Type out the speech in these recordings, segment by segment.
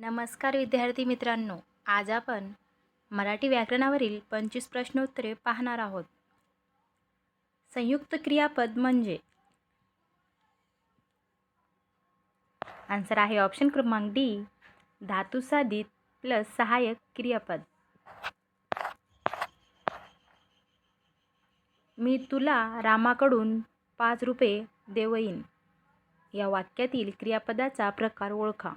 नमस्कार विद्यार्थी मित्रांनो आज आपण मराठी व्याकरणावरील पंचवीस प्रश्नोत्तरे पाहणार आहोत. संयुक्त क्रियापद म्हणजे? आन्सर आहे ऑप्शन क्रमांक डी धातुसाधित प्लस सहाय्यक क्रियापद. मी तुला रामाकडून पाच रुपये देवईन. या वाक्यातील क्रियापदाचा प्रकार ओळखा.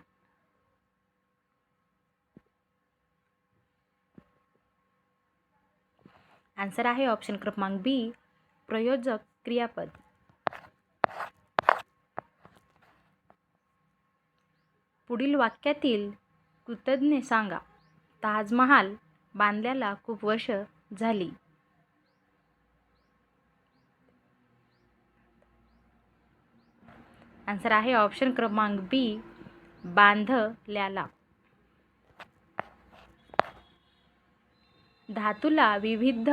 आन्सर आहे ऑप्शन क्रमांक बी प्रयोजक क्रियापद. पुढील वाक्यातील कृतज्ञ सांगा ताजमहाल बांधल्याला खूप वर्ष झाली. आन्सर आहे ऑप्शन क्रमांक बी बांधल्याला. धातूला विविध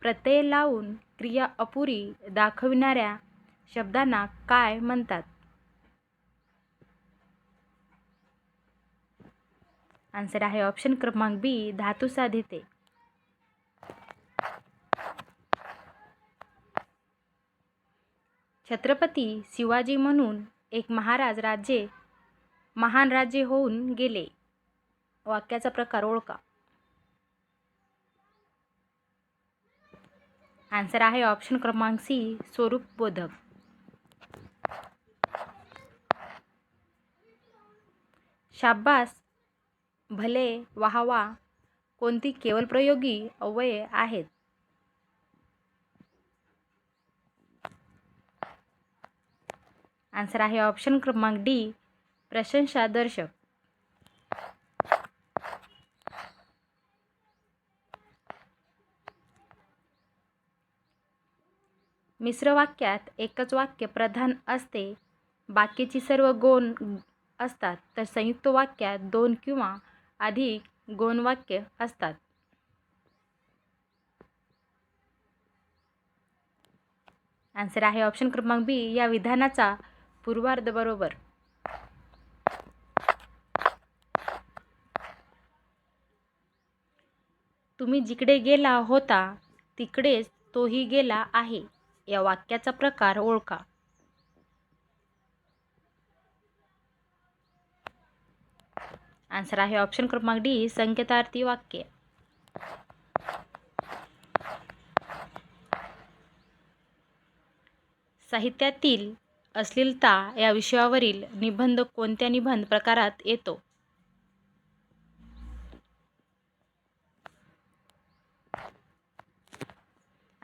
प्रत्यय लावून क्रिया अपुरी दाखविणाऱ्या शब्दांना काय म्हणतात? आन्सर आहे ऑप्शन क्रमांक बी धातू साधिते. छत्रपती शिवाजी म्हणून एक महाराज राज्ये महान राज्य होऊन गेले. वाक्याचा प्रकार ओळखा. आन्सर आहे ऑप्शन क्रमांक सी स्वरूप बोधक. शाब्बास भले वाहवा कोणती केवळ प्रयोगी अवयवे आहेत? आन्सर आहे ऑप्शन क्रमांक डी प्रशंसा मिश्र वाक्यात एकच वाक्य प्रधान असते. बाकीची सर्व गोण असतात तर संयुक्त वाक्यात दोन किंवा अधिक गोणवाक्य असतात. आन्सर आहे ऑप्शन क्रमांक बी या विधानाचा पूर्वार्ध बरोबर. तुम्ही जिकडे गेला होता तिकडेच तोही गेला आहे. या वाक्याचा प्रकार ओळखा. आन्सर आहे ऑप्शन क्रमांक डी संकेतार्थी वाक्य. साहित्यातील अश्लीलता या विषयावरील निबंध कोणत्या निबंध प्रकारात येतो?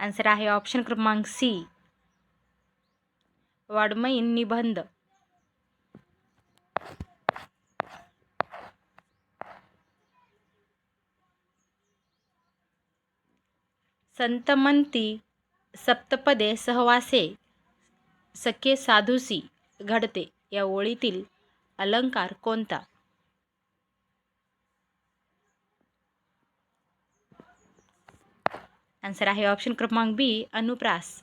आन्सर आहे ऑप्शन क्रमांक सी. वाड्मयीन निबंध. संतमंती सप्तपदे सहवासे सखे साधुसी घडते या ओळीतील अलंकार कोणता? आन्सर आहे ऑप्शन क्रमांक बी अनुप्रास.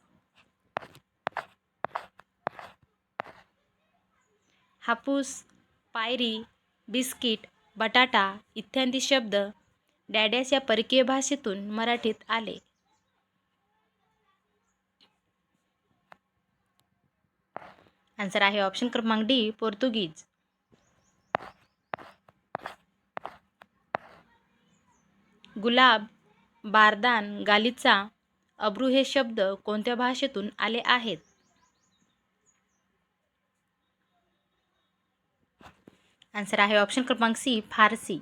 हापूस पायरी बिस्किट बटाटा इत्यादी शब्द डॅडॅस या परकीय भाषेतून मराठीत आले. आन्सर आहे ऑप्शन क्रमांक डी पोर्तुगीज. गुलाब बारदान गालिचा अब्रू हे शब्द कोणत्या भाषेतून आले आहेत? आन्सर आहे ऑप्शन क्रमांक सी फारसी.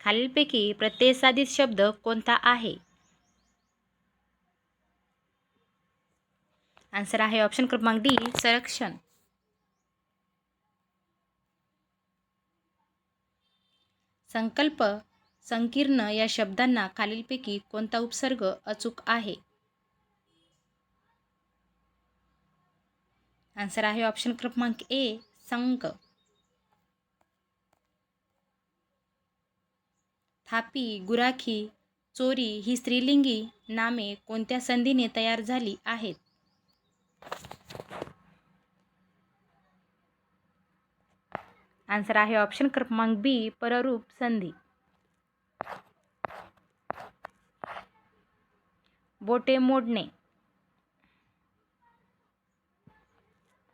खालीलपैकी प्रत्ययसाधित शब्द कोणता आहे? आन्सर आहे ऑप्शन क्रमांक डी संरक्षण. संकल्प संकीर्ण या शब्दांना खालीलपैकी कोणता उपसर्ग अचूक आहे? आन्सर आहे ऑप्शन क्रमांक ए संक. थापी गुराखी चोरी ही स्त्रीलिंगी नामे कोणत्या संधीने तयार झाली आहेत? आन्सर आहे ऑप्शन क्रमांक बी पररूप संधी. बोटे मोडणे.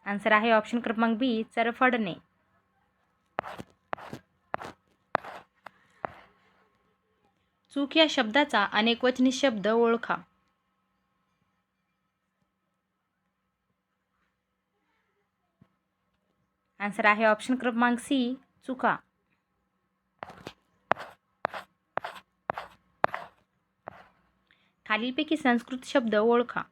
आन्सर आहे ऑप्शन क्रमांक बी चरफडणे. चूक या शब्दाचा अनेकवचनी शब्द ओळखा. आन्सर आहे ऑप्शन क्रमांक सी चुका. खालीलपैकी संस्कृत शब्द ओळखा.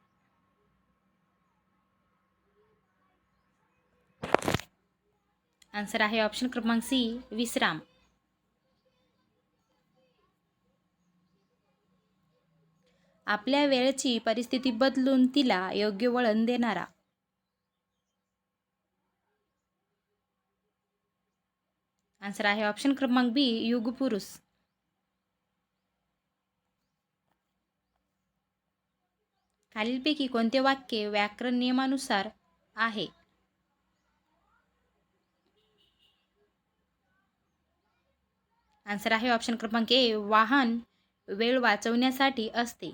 आन्सर आहे ऑप्शन क्रमांक सी विश्राम. आपल्या वेळेची परिस्थिती बदलून तिला योग्य वळण देणारा. आन्सर आहे ऑप्शन क्रमांक बी युगपुरुष. खालीलपैकी कोणते वाक्य व्याकरण नियमानुसार आहे? आन्सर आहे ऑप्शन क्रमांक ए वाहन वेळ वाचवण्यासाठी असते.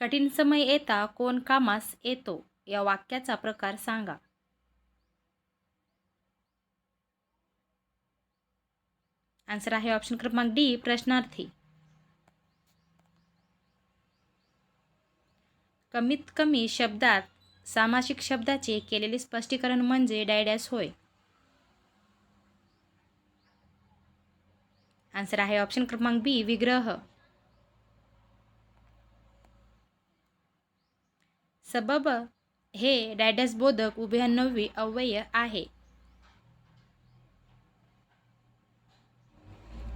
कठीण समय येता कोण कामास येतो या वाक्याचा प्रकार सांगा. आन्सर आहे ऑप्शन क्रमांक डी प्रश्नार्थी. कमीत कमी शब्दात सामासिक शब्दाचे केलेले स्पष्टीकरण म्हणजे डायडॅस होय. आन्सर आहे ऑप्शन क्रमांक बी विग्रह. सबब हे डॅडस बोधक उभयान्नवी अव्यय आहे.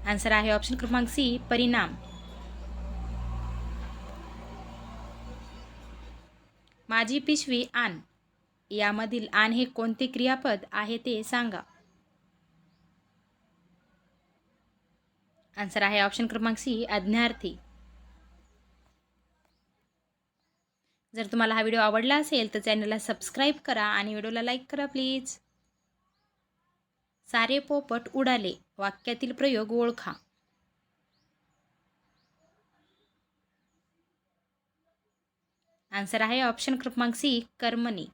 आन्सर आहे ऑप्शन क्रमांक सी परिणाम. माझी पिशवी आण यामधील आण हे कोणते क्रियापद आहे ते सांगा. आन्सर आहे ऑप्शन क्रमांक सी आज्ञार्थी जर तुम्हाला हा व्हिडिओ आवडला असेल तर चॅनलला सबस्क्राईब करा आणि व्हिडिओला लाईक करा प्लीज. सारे पोपट उडाले वाक्यातील प्रयोग ओळखा. आन्सर आहे ऑप्शन क्रमांक सी कर्मणी.